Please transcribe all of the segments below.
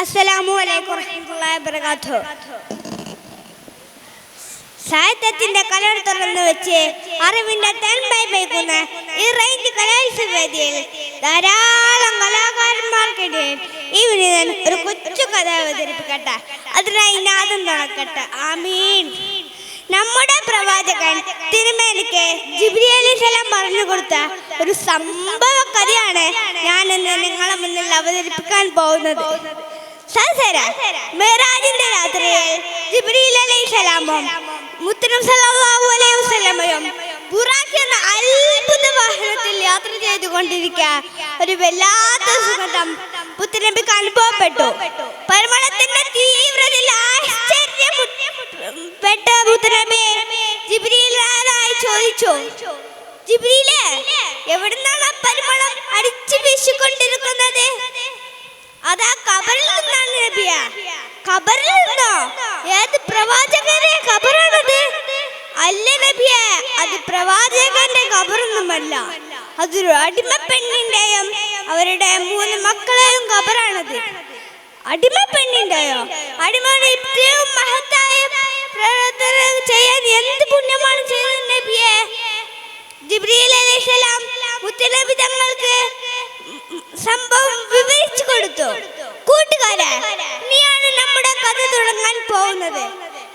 അസ്സലാമു അലൈക്കും സാഹിത്യത്തിന്റെ കലർ തുറന്നു വെച്ച് അറിവിന്റെ തന്മയ ഈ റേഞ്ച് കലോത്സവവേദിയിൽ ധാരാളം കലാകാരന്മാർക്കിടയിൽ ഈ വിനീതൻ ഒരു കൊച്ചു കഥ അവതരിപ്പിക്കട്ടെ. അതിനായി നാദം തുറക്കട്ടെ. ആമീൻ. നമ്മുടെ പ്രവാചകൻ തിരുമേനിക്ക് ജിബ്രിയലിസലം സലാം പറഞ്ഞു കൊടുത്ത ഒരു സംഭവ കഥയാണ് ഞാൻ നിങ്ങളെ മുന്നിൽ അവതരിപ്പിക്കാൻ പോകുന്നത്. ജിബ്രീൽ യാത്ര ചെയ്തുകൊണ്ടിരിക്കുക ഒരു വല്ലാത്ത തീവ്രതയിൽ ചോദിച്ചു എവിടുന്നാണ് പരിമളം അടിച്ചു വീശിക്കൊണ്ടിരിക്കുന്നത്? അതാ കബറിൽ നബിയ ഖബറിൽ നിന്നോ? ഏത് പ്രവാചകന്റെ ഖബറാണത്? അല്ല നബിയ അത് പ്രവാചകന്റെ കബറൊന്നുമല്ല അതൊരു അടിമ പെണ്ണിന്റെയും അവരുടെ മൂന്ന് മക്കളെയും കബറാണത് അടിമ പെണ്ണിന്റെയോ? അടിമയുടെ ഇത്രയും മഹത്തായ പ്രവർത്തനം ചെയ്യാൻ എന്ത് പുണ്യമാണ് ചെയ്തത് നബിയെ? ജിബ്രീൽ അലൈഹിസ്സലാം മുത്തനബി തങ്ങൾക്ക് സംഭവം വിവരിച്ചു കൊടുത്തു. കൂട്ടുകാരെ നീയാണ് നമ്മുടെ കഥ തുടങ്ങാൻ പോകുന്നത്.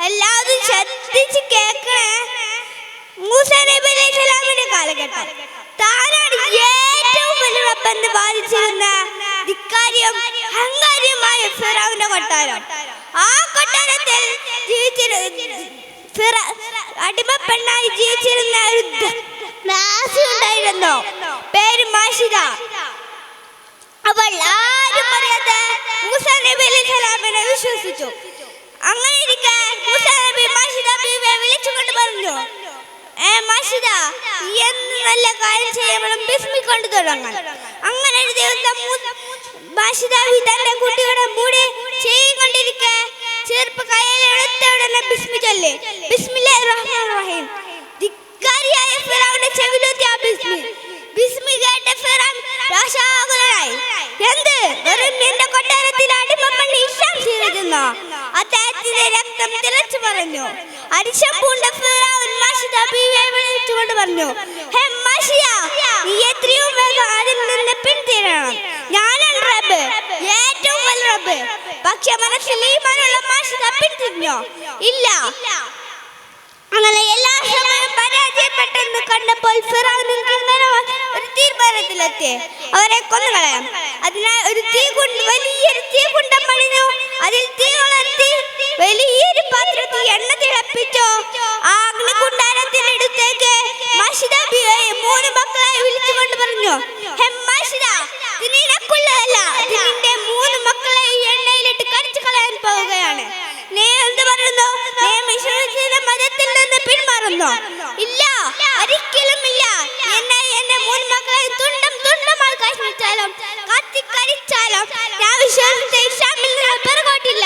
എല്ലാവരും ശ്രദ്ധിച്ച് കേൾക്കണേ. മൂസ നബി അലൈഹി സ്വലാമിന്റെ കാലഘട്ടം. താനാണ് ഏറ്റവും വലിയ റബ്ബെന്ന് ബാധിച്ചിരുന്ന ധിക്കാരിയും അഹങ്കാരിയുമായ ഫിറാവിന്റെ കൊട്ടാരം. ആ കൊട്ടാരത്തിൽ ജീവിച്ചിരുന്ന അടിമ പെണ്ണായി ജീവിച്ചിരുന്ന ഒരു ഉണ്ടായിരുന്നു പേര് മാഷിദ. അവൾ ആരും പറയാതെ മൂസ നബി അലൈഹി സ്വലാമിനെ വിശ്വസിച്ചു. അങ്ങനെ ഇരിക്കെ മൂസ നബി മാഷിദ ബീവിയെ വിളിച്ചുകൊണ്ട് പറഞ്ഞു ഏ മാഷിദ ഈ എന്ത് നല്ല കാര്യം ചെയ്യണം വിസ്മിക്കൊണ്ട് തുടങ്ങാൻ. അങ്ങനെ ഒരു ദിവസം മാഷിദാവി തന്റെ കുട്ടിയുടെ മൂടി ചെയ്യിക്കൊണ്ടിരിക്കെ ചെറുപ്പ കയ്യിലെടുത്ത ഉടനെ ബിസ്മി ചൊല്ലേ. ബിസ്മില്ലാഹിർ റഹ്മാനിർ റഹീം. ധിക്കാരിയായ ഫിറൗന്റെ ആ ബിസ്മി. ബിസ്മി കേട്ട ഫിറൗൻ രോഷാകുലനായി എന്ത് വെറും എന്റെ കൊട്ടാരത്തിൽ അടിമപ്പള്ളി ഇസ്ലാം സ്വീകരിക്കുന്നു അദ്ദേഹത്തിന്റെ രക്തം തിളച്ചു പറഞ്ഞു അരിശം പൂണ്ട ഫിറൗൻ മാഷിദ ബീവിയെ വിളിച്ചുകൊണ്ട് പറഞ്ഞു ഹേ മാഷിയ നീ എത്രയും വേഗം അതിൽ നിന്ന് പിന്തിരണം ഞാനാണ് റബ്ബ് ഏറ്റവും വലിയ റബ്ബ്. പക്ഷെ മനസ്സിൽ ഈമാനുള്ള മാഷിദ പിന്തിരിഞ്ഞോ? ഇല്ല. അങ്ങനെ എല്ലാ ശ്രമവും പരാജയപ്പെട്ടെന്ന് കണ്ടപ്പോൾ ഫിറൗനും കിന്നരവും ഒരു തീരുമാനത്തിലെത്തി. അവരെ കൊന്നുകളയാം. അതിനാൽ ഒരു തീ കൊണ്ട് നിന്ന് ഇല്ല. ഒരിക്കലും ഇല്ല. എന്നെ എന്നെ മൂന്ന് മക്കളെ തുണ്ടം തുണ്ടമായി കഷ്ണിച്ചാലും കത്തിക്കരിച്ചാലും ഞാൻ വിശ്വസിച്ച ഇസ്ലാമിൽ നിങ്ങൾ പിറകോട്ടില്ല.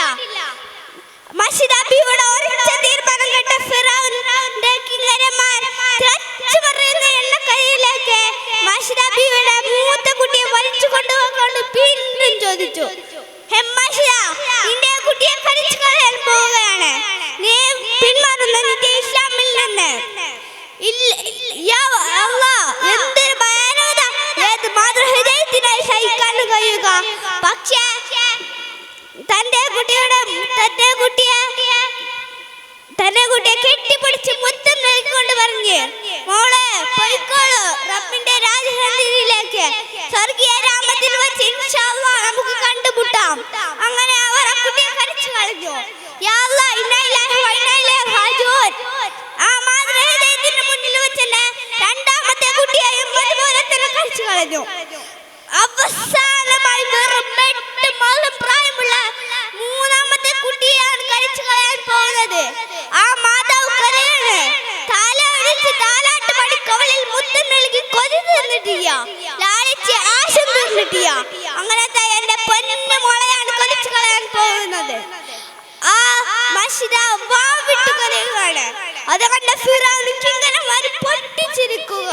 മസ്ജിദ് അബിയുടെ ഒരൊറ്റ തീരുമാനം കേട്ട ഫിറൗന്റെ കിങ്കരന്മാർ തിളച്ചു പറയുന്ന എണ്ണക്കരയിലേക്ക് മസ്ജിദ് അബിയുടെ മൂത്ത കുട്ടിയെ വലിച്ചു കൊണ്ടുപോകൊണ്ട് വീണ്ടും ചോദിച്ചു "ഹേ മസ്ജിദ, നിന്റെ കുട്ടിയെ കരിച്ചു കളയാൻ പോവുകയാണ്. നീ പിന്മാറുന്ന നിന്റെ ഇസ്ലാമിൽ നിന്ന് ഇല്ല യാ അല്ലാഹ്, എന്തൊരു ഭയാനകത. ഏത് മാതൃഹൃദയത്തിനായി സഹിക്കാൻ പക്ഷേ തന്റെ കുട്ടിയുടെ തന്റെ കുട്ടിയെ തന്റെ കുട്ടിയെ കെട്ടിപ്പിടിച്ച് മുത്തം നൽകിക്കൊണ്ട് മോളെ പോയിക്കോളൂ റബ്ബിന്റെ രാജധാനിയിലേക്ക് സ്വർഗീയ രാമത്തിൽ വെച്ച് നമുക്ക് കണ്ടുമുട്ടാം. അങ്ങനെ അവർ ആ കുട്ടിയെ കരിച്ചു കളഞ്ഞു. തീർന്നിട്ടില്ല അങ്ങനത്തെ എന്റെ പൊന്നു മോളെയാണ് കൊതിച്ചു കളയാൻ പോകുന്നത്. ആ മഷിത വാവിട്ട് കരയുകയാണ് അത് കണ്ട ഫിറാവുന് കിങ്കരന്മാർ പൊട്ടിച്ചിരിക്കുക.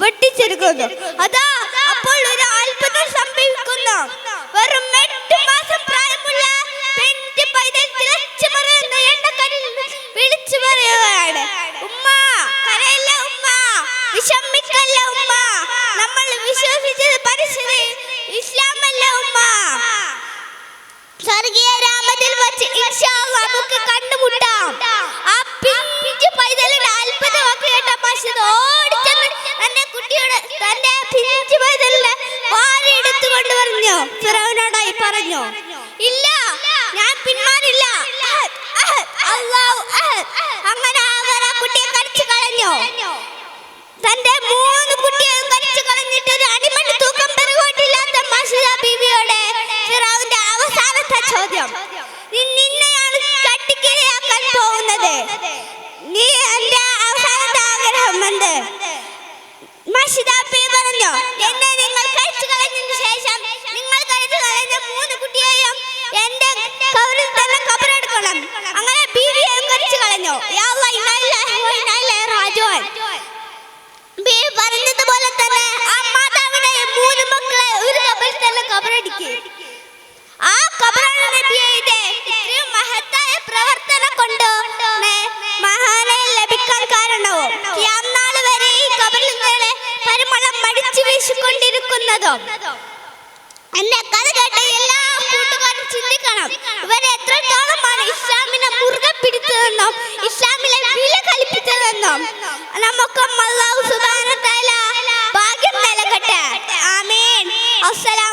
പൊട്ടിച്ചിരിക്കുന്നു. അതാ അപ്പോൾ ഒരു ഫിറോനോടായി പറഞ്ഞോ. ഇല്ല ഞാൻ പിന്മാറില്ല. അങ്ങനെ അവർ ആ കുട്ടിയെ കടിച്ചു കളഞ്ഞോ. തന്റെ മൂന്ന് കുട്ടിയെ കടിച്ചു കളഞ്ഞിട്ട് ഒരു അടിമണി തൂക്കം പെരുകോട്ടില്ലാത്ത മാഷിദ ബീവിയോടെ ഫിറാവിന്റെ അവസാനത്തെ ചോദ്യം. ഉപദേശിക്കൊണ്ടിരിക്കുന്നതോ എന്റെ കഥ കേട്ട എല്ലാ കൂട്ടുകാരും ചിന്തിക്കണം ഇവരെ എത്രത്തോളമാണ് ഇസ്ലാമിനെ മുറുകെ പിടിച്ചതെന്നും ഇസ്ലാമിലെ വില കൽപ്പിച്ചതെന്നും. നമുക്ക് അള്ളാഹു സുബാന ഭാഗ്യം നൽകട്ടെ. ആമേൻ. അസ്സലാം